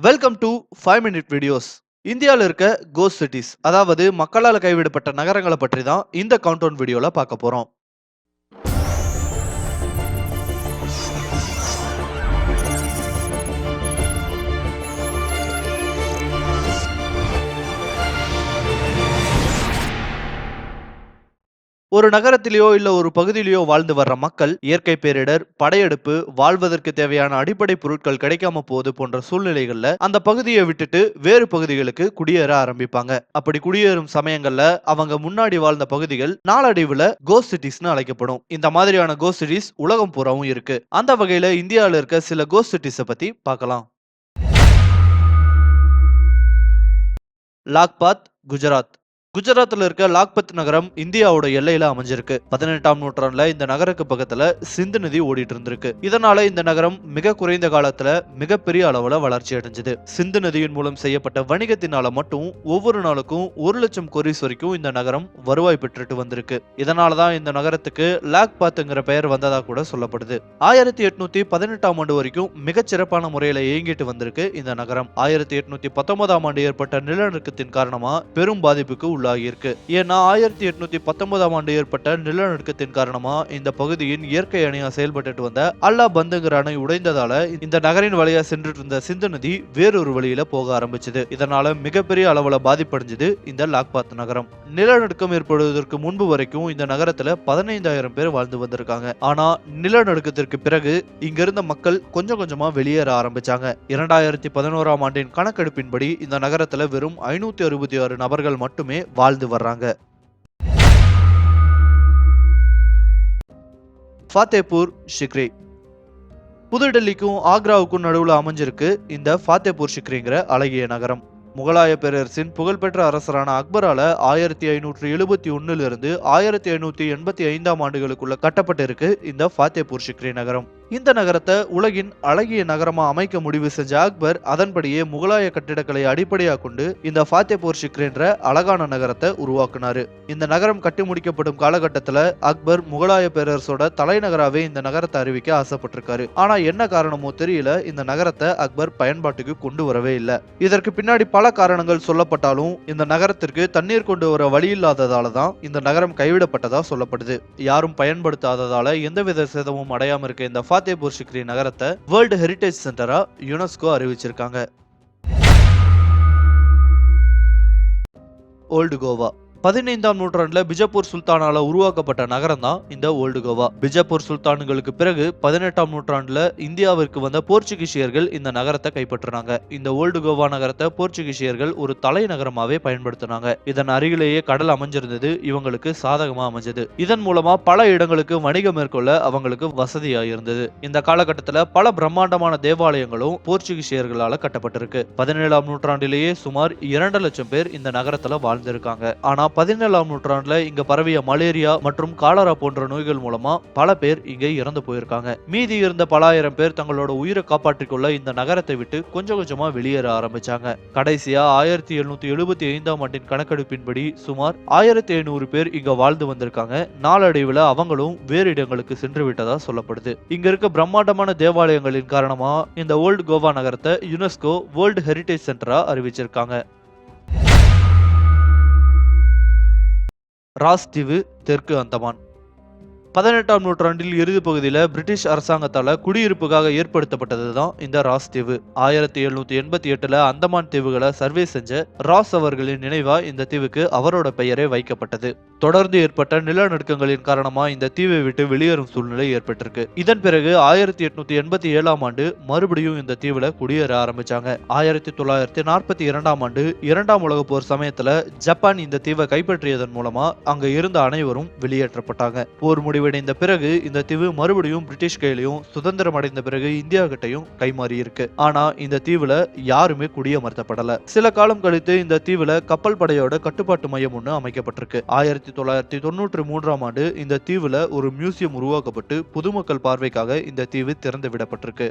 Welcome to five minute videos இந்தியாவில் இருக்க கோஸ் cities அதாவது மக்களால் கைவிடப்பட்ட நகரங்களை பற்றி தான் இந்த கவுண்டவுன் வீடியோவில் பார்க்க போகிறோம் ஒரு நகரத்திலேயோ இல்ல ஒரு பகுதியிலேயோ வாழ்ந்து வர்ற மக்கள் இயற்கை பேரிடர் படையெடுப்பு வாழ்வதற்கு தேவையான அடிப்படை பொருட்கள் கிடைக்காம போது போன்ற சூழ்நிலைகள்ல அந்த பகுதியை விட்டுட்டு வேறு பகுதிகளுக்கு குடியேற ஆரம்பிப்பாங்க. அப்படி குடியேறும் சமயங்கள்ல அவங்க முன்னாடி வாழ்ந்த பகுதிகள் நாளடைவுல கோ சிட்டிஸ்னு அழைக்கப்படும். இந்த மாதிரியான கோ சிட்டிஸ் உலகம் பூராவும் இருக்கு. அந்த வகையில இந்தியாவில் இருக்க சில கோ சிட்டிஸை பத்தி பார்க்கலாம். லாக்பாத் குஜராத். குஜராத்தில் இருக்க லாக்பத் நகரம் இந்தியாவோட எல்லையில அமைஞ்சிருக்கு. பதினெட்டாம் நூற்றாண்டுல இந்த நகருக்கு பக்கத்துல சிந்து நதி ஓடிட்டு இருந்திருக்கு. இதனால இந்த நகரம் மிக குறைந்த காலத்துல மிகப்பெரிய அளவுல வளர்ச்சி அடைஞ்சது. சிந்து நதியின் மூலம் செய்யப்பட்ட வணிகத்தினால மட்டும் ஒவ்வொரு நாளுக்கும் ஒரு லட்சம் கொரிஸ் வரைக்கும் இந்த நகரம் வருவாய் பெற்றுட்டு வந்திருக்கு. இதனாலதான் இந்த நகரத்துக்கு லாக்பாத்துங்கிற பெயர் வந்ததா கூட சொல்லப்படுது. ஆயிரத்தி எட்நூத்தி பதினெட்டாம் ஆண்டு வரைக்கும் மிகச் சிறப்பான முறையில இயங்கிட்டு வந்திருக்கு இந்த நகரம். ஆயிரத்தி எட்நூத்தி பத்தொன்பதாம் ஆண்டு ஏற்பட்ட நிலநடுக்கத்தின் காரணமா பெரும் பாதிப்புக்கு உள்ளாகியிருக்கு. ஏன்னா ஆயிரத்தி எட்நூத்தி பத்தொன்பதாம் ஆண்டு ஏற்பட்ட நிலநடுக்கத்தின் காரணமா இந்த பகுதியின் இயற்கை அணையா செயல்பட்டு வந்த அல்லா பந்துங்கிற அணை உடைந்ததால இந்த நகரின் வழியா சென்றுட்டு இருந்த சிந்து நதி வேறொரு வழியில போக ஆரம்பிச்சது. இதனால மிகப்பெரிய அளவுல பாதிப்படைஞ்சது இந்த லாக்பாத் நகரம். நிலநடுக்கம் ஏற்படுவதற்கு முன்பு வரைக்கும் இந்த நகரத்துல பதினைந்தாயிரம் பேர் வாழ்ந்து வந்திருக்காங்க. ஆனா நிலநடுக்கத்திற்கு பிறகு இங்க இருந்த மக்கள் கொஞ்சம் கொஞ்சமா வெளியேற ஆரம்பிச்சாங்க. இரண்டாயிரத்தி பதினோராம் ஆண்டின் கணக்கெடுப்பின்படி இந்த நகரத்துல வெறும் ஐநூத்தி அறுபத்தி ஆறு நபர்கள் மட்டுமே வாழ்ந்து வர்றாங்க. ஃபாத்தேபூர் ஷிக்ரி புதுடெல்லிக்கும் ஆக்ராவுக்கும் நடுவில் அமைஞ்சிருக்கு இந்த ஃபாத்தேபூர் ஷிக்ரிங்கிற அழகிய நகரம். முகலாய பேரரசின் புகழ்பெற்ற அரசரான அக்பரால ஆயிரத்தி ஐநூற்றி எழுபத்தி ஒன்னுல இருந்து ஆயிரத்தி ஐநூற்றி எண்பத்தி ஐந்தாம் ஆண்டுகளுக்குள்ள கட்டப்பட்டிருக்கு இந்த ஃபாத்தேபூர் ஷிக்ரி நகரம். இந்த நகரத்தை உலகின் அழகிய நகரமா அமைக்க முடிவு செஞ்ச அக்பர் அதன்படியே முகலாய கட்டிடக்கலை அடிப்படையாக கொண்டு இந்த ஃபாத்தேபூர் சிக்ரி என்ற அழகான நகரத்தை உருவாக்குனாரு. இந்த நகரம் கட்டி முடிக்கப்படும் காலகட்டத்துல அக்பர் முகலாய பேரரசோட தலைநகராவே இந்த நகரத்தை அறிவிக்க ஆசைப்பட்டிருக்காரு. ஆனா என்ன காரணமோ தெரியல இந்த நகரத்தை அக்பர் பயன்பாட்டுக்கு கொண்டு வரவே இல்லை. இதற்கு பின்னாடி பல காரணங்கள் சொல்லப்பட்டாலும் இந்த நகரத்திற்கு தண்ணீர் கொண்டு வர வழி இல்லாததால தான் இந்த நகரம் கைவிடப்பட்டதா சொல்லப்படுது. யாரும் பயன்படுத்தாததால எந்தவித சேதமும் அடையாம இருக்க இந்த ஃபாத்தேபூர் சிக்ரி நகரத்தை வேர்ல்டு ஹெரிடேஜ் சென்டரா யுனெஸ்கோ அறிவிச்சிருக்காங்க. ஓல்டு கோவா பதினைந்தாம் நூற்றாண்டுல பிஜப்பூர் சுல்தானால உருவாக்கப்பட்ட நகரம் தான் இந்த ஓல்டு கோவா. பிஜப்பூர் சுல்தான்களுக்கு பிறகு பதினெட்டாம் நூற்றாண்டுல இந்தியாவிற்கு வந்த போர்ச்சுகீசியர்கள் இந்த நகரத்தை கைப்பற்றினாங்க. இந்த ஓல்டு கோவா நகரத்தை போர்ச்சுகீசியர்கள் ஒரு தலைநகரமாவே பயன்படுத்தினாங்க. இதன் அருகிலேயே கடல் அமைஞ்சிருந்தது இவங்களுக்கு சாதகமா அமைஞ்சது. இதன் மூலமா பல இடங்களுக்கு வணிகம் மேற்கொள்ள அவங்களுக்கு வசதியா இருந்தது இந்த காலகட்டத்துல பல பிரம்மாண்டமான தேவாலயங்களும் போர்ச்சுகீசியர்களால கட்டப்பட்டிருக்கு. பதினேழாம் நூற்றாண்டிலேயே சுமார் இரண்டு லட்சம் பேர் இந்த நகரத்துல வாழ்ந்திருக்காங்க. ஆனா பதினேழாம் நூற்றாண்டுல இங்க பரவிய மலேரியா மற்றும் காலரா போன்ற நோய்கள் மூலமா பல பேர் இங்க இறந்து போயிருக்காங்க. மீதி இருந்த பல ஆயிரம் பேர் தங்களோட உயிரை காப்பாற்றிக்கொள்ள இந்த நகரத்தை விட்டு கொஞ்சம் கொஞ்சமா வெளியேற ஆரம்பிச்சாங்க. கடைசியா ஆயிரத்தி எழுநூத்தி எழுபத்தி ஐந்தாம் ஆண்டின் கணக்கெடுப்பின்படி சுமார் ஆயிரத்தி ஐநூறு பேர் இங்க வாழ்ந்து வந்திருக்காங்க. நாளடைவுல அவங்களும் வேறு இடங்களுக்கு சென்று விட்டதா சொல்லப்படுது. இங்க இருக்க பிரம்மாண்டமான தேவாலயங்களின் காரணமா இந்த ஓல்டு கோவா நகரத்தை யுனெஸ்கோ வேர்ல்டு ஹெரிடேஜ் சென்டரா அறிவிச்சிருக்காங்க. ராஸ் தீவு தெற்கு அந்தமான். பதினெட்டாம் நூற்றாண்டில் இறுதி பகுதியில் பிரிட்டிஷ் அரசாங்கத்தால குடியிருப்புக்காக ஏற்படுத்தப்பட்டது தான் இந்த ராஸ் தீவு. ஆயிரத்தி எழுநூத்தி எண்பத்தி எட்டுல அந்தமான் தீவுகளை சர்வே செஞ்ச ராஸ் அவர்களின் நினைவா இந்த தீவுக்கு அவரோட பெயரே வைக்கப்பட்டது. தொடர்ந்து ஏற்பட்ட நிலநடுக்கங்களின் காரணமா இந்த தீவை விட்டு வெளியேறும் சூழ்நிலை ஏற்பட்டிருக்கு. இதன் பிறகு ஆயிரத்தி எட்நூத்தி எண்பத்தி ஏழாம் ஆண்டு மறுபடியும் இந்த தீவுல குடியேற ஆரம்பிச்சாங்க. ஆயிரத்தி தொள்ளாயிரத்தி நாற்பத்தி இரண்டாம் ஆண்டு இரண்டாம் உலக போர் சமயத்துல ஜப்பான் இந்த தீவை கைப்பற்றியதன் மூலமா அங்க இருந்த அனைவரும் வெளியேற்றப்பட்டாங்க. போர் முடிவடைந்த பிறகு இந்த தீவு மறுபடியும் பிரிட்டிஷ் கையிலையும் சுதந்திரம் அடைந்த பிறகு இந்தியா கிட்டையும் கைமாறி இருக்கு. ஆனா இந்த தீவுல யாருமே குடியமர்த்தப்படல. சில காலம் கழித்து இந்த தீவுல கப்பல் படையோட கட்டுப்பாட்டு மையம் ஒன்று அமைக்கப்பட்டிருக்கு. ஆயிரத்தி தொள்ளாயிரத்தி தொண்ணூற்றி மூன்றாம் ஆண்டு இந்த தீவுல ஒரு மியூசியம் உருவாக்கப்பட்டு பொதுமக்கள் பார்வைக்காக இந்த தீவு திறந்து விடப்பட்டிருக்கு.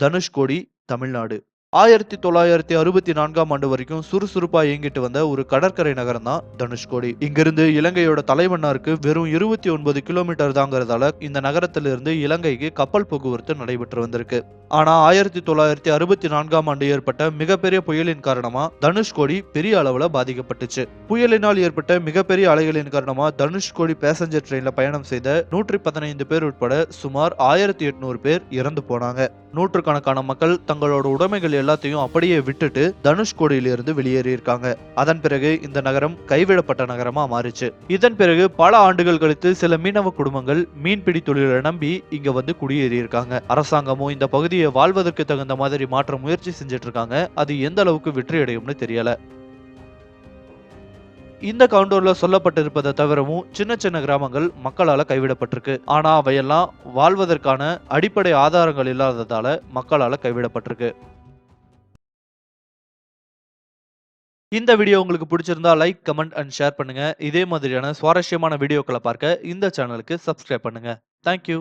தனுஷ்கோடி தமிழ்நாடு. ஆயிரத்தி தொள்ளாயிரத்தி அறுபத்தி நான்காம் ஆண்டு வரைக்கும் சுறுசுறுப்பா இயங்கிட்டு வந்த ஒரு கடற்கரை நகரம் தான் தனுஷ்கோடி இங்கிருந்து இலங்கையோட தலைமன்னாருக்கு வெறும் இருபத்தி ஒன்பது கிலோமீட்டர் தாங்கிறதால இந்த நகரத்திலிருந்து இலங்கைக்கு கப்பல் போக்குவரத்து நடைபெற்று வந்திருக்கு. ஆனா ஆயிரத்தி தொள்ளாயிரத்தி அறுபத்தி நான்காம் ஆண்டு ஏற்பட்ட மிகப்பெரிய புயலின் காரணமா தனுஷ்கோடி பெரிய அளவுல பாதிக்கப்பட்டுச்சு. புயலினால் ஏற்பட்ட மிகப்பெரிய அலைகளின் காரணமா தனுஷ்கோடி பேசஞ்சர் ட்ரெயின்ல பயணம் செய்த நூற்றி பதினைந்து பேர் உட்பட சுமார் ஆயிரத்தி எட்நூறு பேர் இறந்து போனாங்க. நூற்றுக்கணக்கான மக்கள் தங்களோட உடைமைகள் எல்லாத்தையும் அப்படியே விட்டுட்டு தனுஷ்கோடியிலிருந்து வெளியேறியிருக்காங்க. அதன் பிறகு இந்த நகரம் கைவிடப்பட்ட நகரமா மாறிச்சு. இதன் பிறகு பல ஆண்டுகள் கழித்து சில மீனவ குடும்பங்கள் மீன்பிடி தொழிலை நம்பி இங்க வந்து குடியேறியிருக்காங்க. அரசாங்கமும் இந்த பகுதியை வாழ்வதற்கு தகுந்த மாதிரி மாற்ற முயற்சி செஞ்சுட்டு இருக்காங்க அது எந்த அளவுக்கு வெற்றி அடையும்னு தெரியல. இந்த கவுண்டர்ல சொல்லப்பட்டிருப்பதை தவிரவும் சின்ன சின்ன கிராமங்கள் மக்களால கைவிடப்பட்டிருக்கு. ஆனா அவையெல்லாம் வாழ்வதற்கான அடிப்படை ஆதாரங்கள் இல்லாததால மக்களால கைவிடப்பட்டிருக்கு. இந்த வீடியோ உங்களுக்கு பிடிச்சிருந்தா லைக் கமெண்ட் அண்ட் ஷேர் பண்ணுங்க. இதே மாதிரியான சுவாரஸ்யமான வீடியோக்களை பார்க்க இந்த சேனலுக்கு சப்ஸ்கிரைப் பண்ணுங்க. தேங்க்யூ